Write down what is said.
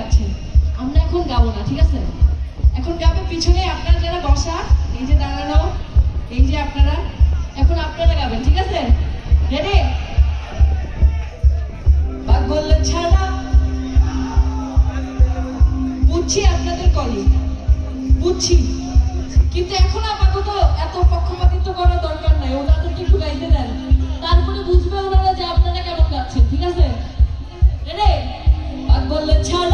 গাচ্ছেন আমরা এখন গাবো না, ঠিক আছে? এখন গাবে পিছনে আপনারা যারা বসা, এই যে দাঁড়ানো, এই যে আপনারা, এখন আপনারা গাবেন ঠিক আছে? রেডি বাঘ ছাড়া বুঝছি আপনাদের কলি বুঝছি। কিন্তু এখন আপাতত এত পক্ষপাতিত্ব করার দরকার নাই, ওনাদেরকে একটু গাইতে দেন। তারপরে বুঝবে ওনারা যে আপনারা কেমন গাচ্ছেন ঠিক আছে? রে বাঘ ছাড়া